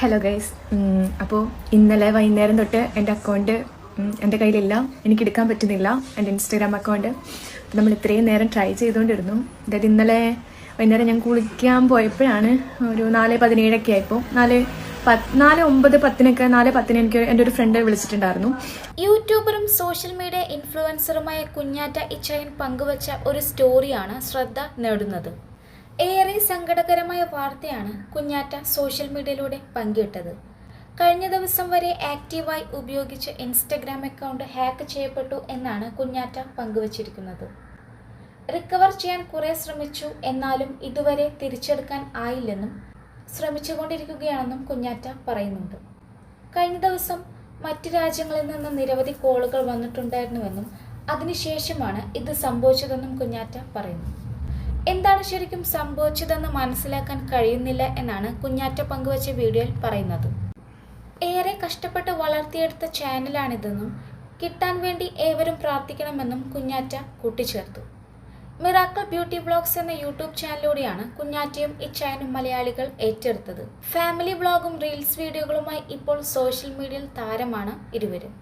Hello guys അപ്പോൾ ഇന്നലെ വൈകുന്നേരം തൊട്ട് എന്റെ അക്കൗണ്ട് എന്റെ കയ്യിലില്ല എനിക്ക് എടുക്കാൻ പറ്റുന്നില്ല എന്റെ ഇൻസ്റ്റാഗ്രാം അക്കൗണ്ട് നമ്മൾ ഇത്രയും നേരം ട്രൈ ചെയ്തുകൊണ്ടിരുന്നു. അതായത് ഇന്നലെ വൈകുന്നേരം ഞാൻ കുളിക്കാൻ പോയപ്പോഴാണ് ഒരു നാല് പതിനേഴൊക്കെ ആയപ്പോൾ നാല് നാല് ഒമ്പത് പത്തിനൊക്കെ നാല് പത്തിന് എനിക്ക് എന്റെ ഒരു ഫ്രണ്ട് വിളിച്ചിട്ടുണ്ടായിരുന്നു. യൂട്യൂബറും സോഷ്യൽ മീഡിയ ഇൻഫ്ലുവൻസറുമായ കുഞ്ഞാറ്റ ഇച്ചയൻ പങ്കുവച്ച ഒരു സ്റ്റോറിയാണ് ശ്രദ്ധ നേടുന്നത്. ഏറെ സങ്കടകരമായ വാർത്തയാണ് കുഞ്ഞാറ്റ സോഷ്യൽ മീഡിയയിലൂടെ പങ്കിട്ടത്. കഴിഞ്ഞ ദിവസം വരെ ആക്റ്റീവായി ഉപയോഗിച്ച ഇൻസ്റ്റഗ്രാം അക്കൗണ്ട് ഹാക്ക് ചെയ്യപ്പെട്ടു എന്നാണ് കുഞ്ഞാറ്റ പങ്കുവച്ചിരിക്കുന്നത്. റിക്കവർ ചെയ്യാൻ കുറെ ശ്രമിച്ചു എന്നാലും ഇതുവരെ തിരിച്ചെടുക്കാൻ ആയില്ലെന്നും ശ്രമിച്ചുകൊണ്ടിരിക്കുകയാണെന്നും കുഞ്ഞാറ്റ പറയുന്നുണ്ട്. കഴിഞ്ഞ ദിവസം മറ്റ് രാജ്യങ്ങളിൽ നിന്ന് നിരവധി കോളുകൾ വന്നിട്ടുണ്ടായിരുന്നുവെന്നും അതിനുശേഷമാണ് ഇത് സംഭവിച്ചതെന്നും കുഞ്ഞാറ്റ പറയുന്നു. എന്താണ് ശരിക്കും സംഭവിച്ചതെന്ന് മനസ്സിലാക്കാൻ കഴിയുന്നില്ല എന്നാണ് കുഞ്ഞാറ്റ പങ്കുവച്ച വീഡിയോയിൽ പറയുന്നത്. ഏറെ കഷ്ടപ്പെട്ട് വളർത്തിയെടുത്ത ചാനലാണിതെന്നും കിട്ടാൻ വേണ്ടി ഏവരും പ്രാർത്ഥിക്കണമെന്നും കുഞ്ഞാറ്റ കൂട്ടിച്ചേർത്തു. മിറാക്കിൾ ബ്യൂട്ടി ബ്ലോഗ്സ് എന്ന യൂട്യൂബ് ചാനലിലൂടെയാണ് കുഞ്ഞാറ്റയും ഇച്ചായനും മലയാളികൾ ഏറ്റെടുത്തത്. ഫാമിലി ബ്ലോഗും റീൽസ് വീഡിയോകളുമായി ഇപ്പോൾ സോഷ്യൽ മീഡിയയിൽ താരമാണ് ഇരുവരും.